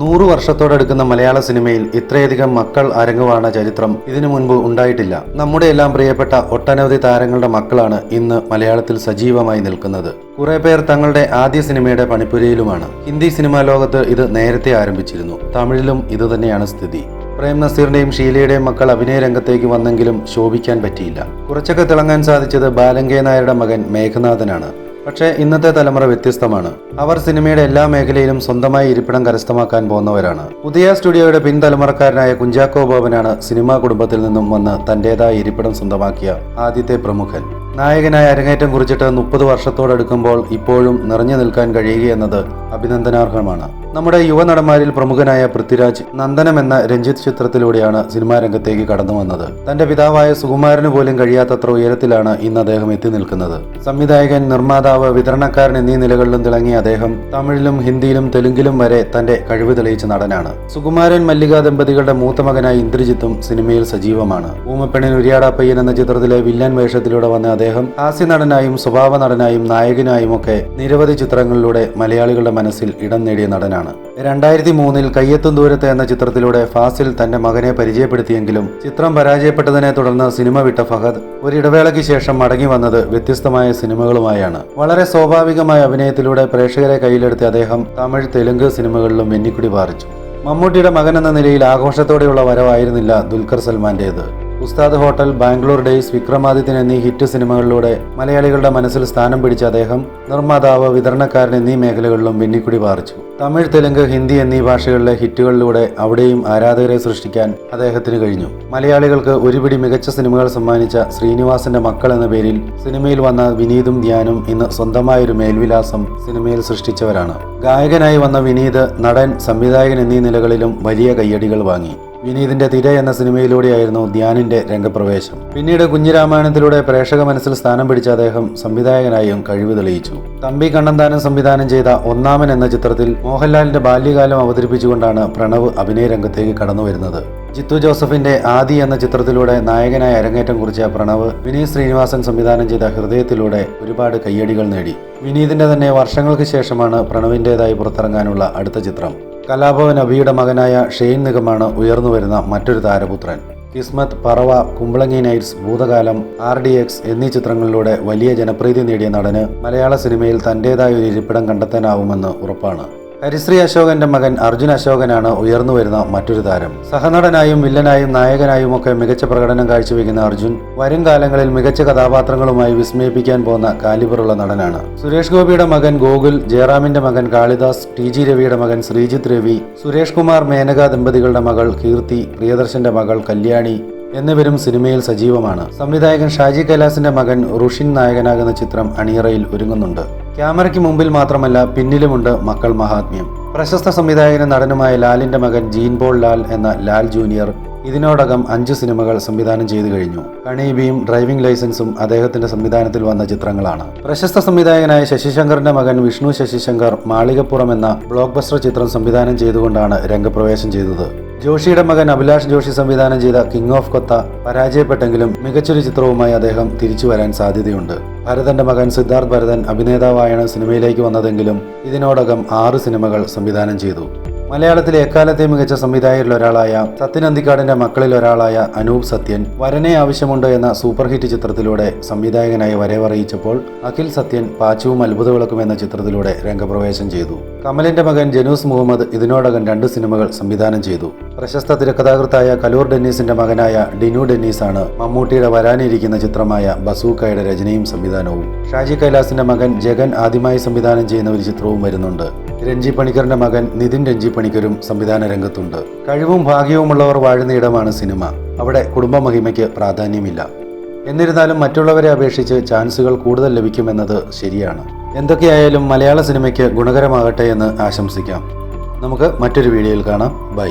നൂറു വർഷത്തോടെടുക്കുന്ന മലയാള സിനിമയിൽ ഇത്രയധികം മക്കൾ അരങ്ങുവാണ ചരിത്രം ഇതിനു മുൻപ് ഉണ്ടായിട്ടില്ല. നമ്മുടെ എല്ലാം പ്രിയപ്പെട്ട ഒട്ടനവധി താരങ്ങളുടെ മക്കളാണ് ഇന്ന് മലയാളത്തിൽ സജീവമായി നിൽക്കുന്നത്. കുറെ പേർ തങ്ങളുടെ ആദ്യ സിനിമയുടെ പണിപ്പുരയിലുമാണ്. ഹിന്ദി സിനിമാ ലോകത്ത് ഇത് നേരത്തെ ആരംഭിച്ചിരുന്നു. തമിഴിലും ഇതുതന്നെയാണ് സ്ഥിതി. പ്രേം നസീറിന്റെയും ഷീലയുടെയും മക്കൾ അഭിനയ രംഗത്തേക്ക് വന്നെങ്കിലും ശോഭിക്കാൻ പറ്റിയില്ല. കുറച്ചൊക്കെ തിളങ്ങാൻ സാധിച്ചത് ബാലങ്കേ നായരുടെ മകൻ മേഘനാഥനാണ്. പക്ഷേ ഇന്നത്തെ തലമുറ വ്യത്യസ്തമാണ്. അവർ സിനിമയുടെ എല്ലാ മേഖലയിലും സ്വന്തമായി ഇരിപ്പിടം കരസ്ഥമാക്കാൻ പോകുന്നവരാണ്. പുതിയ സ്റ്റുഡിയോയുടെ പിൻതലമുറക്കാരനായ കുഞ്ചാക്കോ ബോബനാണ് സിനിമാ കുടുംബത്തിൽ നിന്നും വന്ന് തന്റേതായ ഇരിപ്പിടം സ്വന്തമാക്കിയ ആദ്യത്തെ പ്രമുഖൻ. നായകനായ അരങ്ങേറ്റം കുറിച്ചിട്ട് മുപ്പത് വർഷത്തോടടുക്കുമ്പോൾ ഇപ്പോഴും നിറഞ്ഞു നിൽക്കാൻ കഴിയുകയെന്നത് അഭിനന്ദനാർഹമാണ്. നമ്മുടെ യുവനടന്മാരിൽ പ്രമുഖനായ പൃഥ്വിരാജ് നന്ദനം എന്ന രഞ്ജിത്ത് ചിത്രത്തിലൂടെയാണ് സിനിമാ രംഗത്തേക്ക് കടന്നു വന്നത്. തന്റെ പിതാവായ സുകുമാരന് പോലും കഴിയാത്തത്ര ഉയരത്തിലാണ് ഇന്ന് അദ്ദേഹം എത്തി നിൽക്കുന്നത്. സംവിധായകൻ നിർമ്മാതാവ് വിതരണക്കാരൻ എന്നീ നിലകളിലും തിളങ്ങിയ അദ്ദേഹം തമിഴിലും ഹിന്ദിയിലും തെലുങ്കിലും വരെ തന്റെ കഴിവ് തെളിയിച്ച നടനാണ്. സുകുമാരൻ മല്ലിക ദമ്പതികളുടെ മൂത്ത മകനായ ഇന്ദ്രജിത്തും സിനിമയിൽ സജീവമാണ്. ഊമപ്പെണ്ണിൻ ഉരിയാടാപ്പയ്യൻ എന്ന ചിത്രത്തിലെ വില്ലൻ വേഷത്തിലൂടെ വന്ന അദ്ദേഹം ഹാസ്യ നടനായും സ്വഭാവ നടനായും നായകനായും ഒക്കെ നിരവധി ചിത്രങ്ങളിലൂടെ മലയാളികളുടെ മനസ്സിൽ ഇടം നേടിയ നടനാണ്. രണ്ടായിരത്തി മൂന്നിൽ കയ്യെത്തും ദൂരത്ത് എന്ന ചിത്രത്തിലൂടെ ഫാസിൽ തന്റെ മകനെ പരിചയപ്പെടുത്തിയെങ്കിലും ചിത്രം പരാജയപ്പെട്ടതിനെ തുടർന്ന് സിനിമ വിട്ട ഫഹദ് ഒരിടവേളയ്ക്ക് ശേഷം മടങ്ങി വന്നത് വ്യത്യസ്തമായ സിനിമകളുമായാണ്. വളരെ സ്വാഭാവികമായ അഭിനയത്തിലൂടെ പ്രേക്ഷകരെ കയ്യിലെടുത്ത് അദ്ദേഹം തമിഴ് തെലുങ്ക് സിനിമകളിലും വെന്നിക്കുടി പാറിച്ചു മമ്മൂട്ടിയുടെ മകൻ എന്ന നിലയിൽ ആഘോഷത്തോടെയുള്ള വരവായിരുന്നില്ല ദുൽഖർ സൽമാന്റേത്. ഉസ്താദ് ഹോട്ടൽ ബാംഗ്ലൂർ ഡേയ്സ് വിക്രമാദിത്യൻ എന്നീ ഹിറ്റ് സിനിമകളിലൂടെ മലയാളികളുടെ മനസ്സിൽ സ്ഥാനം പിടിച്ച അദ്ദേഹം നിർമ്മാതാവ് വിതരണക്കാരൻ എന്നീ മേഖലകളിലും വെന്നിക്കുടി പാറിച്ചു തമിഴ് തെലുങ്ക് ഹിന്ദി എന്നീ ഭാഷകളിലെ ഹിറ്റുകളിലൂടെ അവിടെയും ആരാധകരെ സൃഷ്ടിക്കാൻ അദ്ദേഹത്തിന് കഴിഞ്ഞു. മലയാളികൾക്ക് ഒരുപിടി മികച്ച സിനിമകൾ സമ്മാനിച്ച ശ്രീനിവാസന്റെ മക്കൾ എന്ന പേരിൽ സിനിമയിൽ വന്ന വിനീതും ധ്യാനും ഇന്ന് സ്വന്തമായൊരു മേൽവിലാസം സിനിമയിൽ സൃഷ്ടിച്ചവരാണ്. ഗായകനായി വന്ന വിനീത് നടൻ സംവിധായകൻ എന്നീ നിലകളിലും വലിയ കയ്യടികൾ വാങ്ങി. വിനീതിന്റെ തിര എന്ന സിനിമയിലൂടെയായിരുന്നു ധ്യാനിന്റെ രംഗപ്രവേശം. പിന്നീട് കുഞ്ഞിരാമായണത്തിലൂടെ പ്രേക്ഷക മനസ്സിൽ സ്ഥാനം പിടിച്ച അദ്ദേഹം സംവിധായകനായും കഴിവ് തെളിയിച്ചു. തമ്പി കണ്ണന്താനം സംവിധാനം ചെയ്ത ഒന്നാമൻ എന്ന ചിത്രത്തിൽ മോഹൻലാലിന്റെ ബാല്യകാലം അവതരിപ്പിച്ചുകൊണ്ടാണ് പ്രണവ് അഭിനയ രംഗത്തേക്ക് കടന്നുവരുന്നത്. ജിത്തു ജോസഫിന്റെ ആദി എന്ന ചിത്രത്തിലൂടെ നായകനായി അരങ്ങേറ്റം കുറിച്ച പ്രണവ് വിനീത് ശ്രീനിവാസൻ സംവിധാനം ചെയ്ത ഹൃദയത്തിലൂടെ ഒരുപാട് കയ്യടികൾ നേടി. വിനീതിന്റെ തന്നെ വർഷങ്ങൾക്ക് ശേഷമാണ് പ്രണവിന്റേതായി പുറത്തിറങ്ങാനുള്ള അടുത്ത ചിത്രം. കലാഭവൻ അബിയുടെ മകനായ ഷെയ്ൻ നിഗമാണ് ഉയർന്നു വരുന്ന മറ്റൊരു താരപുത്രൻ. Kismath Parava Kumbalangi nights Bhoothakaalam R D X എന്നീ ചിത്രങ്ങളിലൂടെ വലിയ ജനപ്രീതി നേടിയ നടന് മലയാള സിനിമയിൽ തന്റേതായ ഒരു ഇരിപ്പിടം കണ്ടെത്താനാവുമെന്ന് ഉറപ്പാണ്. ഹരിശ്രീ അശോകന്റെ മകൻ അർജുൻ അശോകനാണ് ഉയർന്നു വരുന്ന മറ്റൊരു താരം. സഹനടനായും വില്ലനായും നായകനായും ഒക്കെ മികച്ച പ്രകടനം കാഴ്ചവെക്കുന്ന അർജുൻ വരും കാലങ്ങളിൽ മികച്ച കഥാപാത്രങ്ങളുമായി വിസ്മയിപ്പിക്കാൻ പോകുന്ന കാലിബറുള്ള നടനാണ്. സുരേഷ് ഗോപിയുടെ മകൻ ഗോകുൽ ജയറാമിന്റെ മകൻ കാളിദാസ് ടി ജി രവിയുടെ മകൻ ശ്രീജിത് രവി സുരേഷ് കുമാർ മേനക ദമ്പതികളുടെ മകൾ കീർത്തി പ്രിയദർശന്റെ മകൾ കല്യാണി എന്നിവരും സിനിമയിൽ സജീവമാണ്. സംവിധായകൻ ഷാജി കൈലാസിന്റെ മകൻ റുഷിൻ നായകനാകുന്ന ചിത്രം അണിയറയിൽ ഒരുങ്ങുന്നുണ്ട്. ക്യാമറയ്ക്ക് മുമ്പിൽ മാത്രമല്ല പിന്നിലുമുണ്ട് മക്കൾ മഹാത്മ്യം. പ്രശസ്ത സംവിധായകനും നടനുമായ ലാലിന്റെ മകൻ ജീൻ പോൾ ലാൽ എന്ന ലാൽ ജൂനിയർ ഇതിനോടകം അഞ്ച് സിനിമകൾ സംവിധാനം ചെയ്തു കഴിഞ്ഞു. കണീബിയും ഡ്രൈവിംഗ് ലൈസൻസും അദ്ദേഹത്തിന്റെ സംവിധാനത്തിൽ വന്ന ചിത്രങ്ങളാണ്. പ്രശസ്ത സംവിധായകനായ ശശിശങ്കറിന്റെ മകൻ വിഷ്ണു ശശിശങ്കർ മാളികപ്പുറം എന്ന ബ്ലോക്ക് ബസ്റ്റർ ചിത്രം സംവിധാനം ചെയ്തുകൊണ്ടാണ് രംഗപ്രവേശം ചെയ്തത്. ജോഷിയുടെ മകൻ അഭിലാഷ് ജോഷി സംവിധാനം ചെയ്ത കിങ് ഓഫ് കൊത്ത പരാജയപ്പെട്ടെങ്കിലും മികച്ചൊരു ചിത്രവുമായി അദ്ദേഹം തിരിച്ചു വരാൻ സാധ്യതയുണ്ട്. ഭരതന്റെ മകൻ സിദ്ധാർത്ഥ് ഭരതൻ അഭിനേതാവായാണ് സിനിമയിലേക്ക് വന്നതെങ്കിലും ഇതിനോടകം ആറ് സിനിമകൾ സംവിധാനം ചെയ്തു. മലയാളത്തിലെ എക്കാലത്തെ മികച്ച സംവിധായകരിൽ ഒരാളായ സത്യൻ അന്തിക്കാടിന്റെ മക്കളിൽ ഒരാളായ അനൂപ് സത്യൻ വരനെ ആവശ്യമുണ്ട് എന്ന സൂപ്പർ ഹിറ്റ് ചിത്രത്തിലൂടെ സംവിധായകനായി വരവറിയിച്ചപ്പോൾ അഖിൽ സത്യൻ പാച്ചുവും അത്ഭുതവിളക്കും എന്ന ചിത്രത്തിലൂടെ രംഗപ്രവേശം ചെയ്തു. കമലിന്റെ മകൻ ജനൂസ് മുഹമ്മദ് ഇതിനോടകം രണ്ട് സിനിമകൾ സംവിധാനം ചെയ്തു. പ്രശസ്ത തിരക്കഥാകൃത്തായ കലൂർ ഡെന്നീസിന്റെ മകനായ ഡിനു ഡെന്നീസാണ് മമ്മൂട്ടിയുടെ വരാനിരിക്കുന്ന ചിത്രമായ ബസൂക്കയുടെ രചനയും സംവിധാനവും. ഷാജി കൈലാസിന്റെ മകൻ ജഗൻ ആദ്യമായി സംവിധാനം ചെയ്യുന്ന ഒരു ചിത്രവും വരുന്നുണ്ട്. രഞ്ജി പണിക്കറിന്റെ മകൻ നിതിൻ രഞ്ജി പണിക്കരും സംവിധാന രംഗത്തുണ്ട്. കഴിവും ഭാഗ്യവുമുള്ളവർ വാഴുന്ന ഇടമാണ് സിനിമ. അവിടെ കുടുംബ മഹിമയ്ക്ക് പ്രാധാന്യമില്ല. എന്നിരുന്നാലും മറ്റുള്ളവരെ അപേക്ഷിച്ച് ചാൻസുകൾ കൂടുതൽ ലഭിക്കുമെന്നത് ശരിയാണ്. എന്തൊക്കെയായാലും മലയാള സിനിമയ്ക്ക് ഗുണകരമാകട്ടെ എന്ന് ആശംസിക്കാം. നമുക്ക് മറ്റൊരു വീഡിയോയിൽ കാണാം. ബൈ.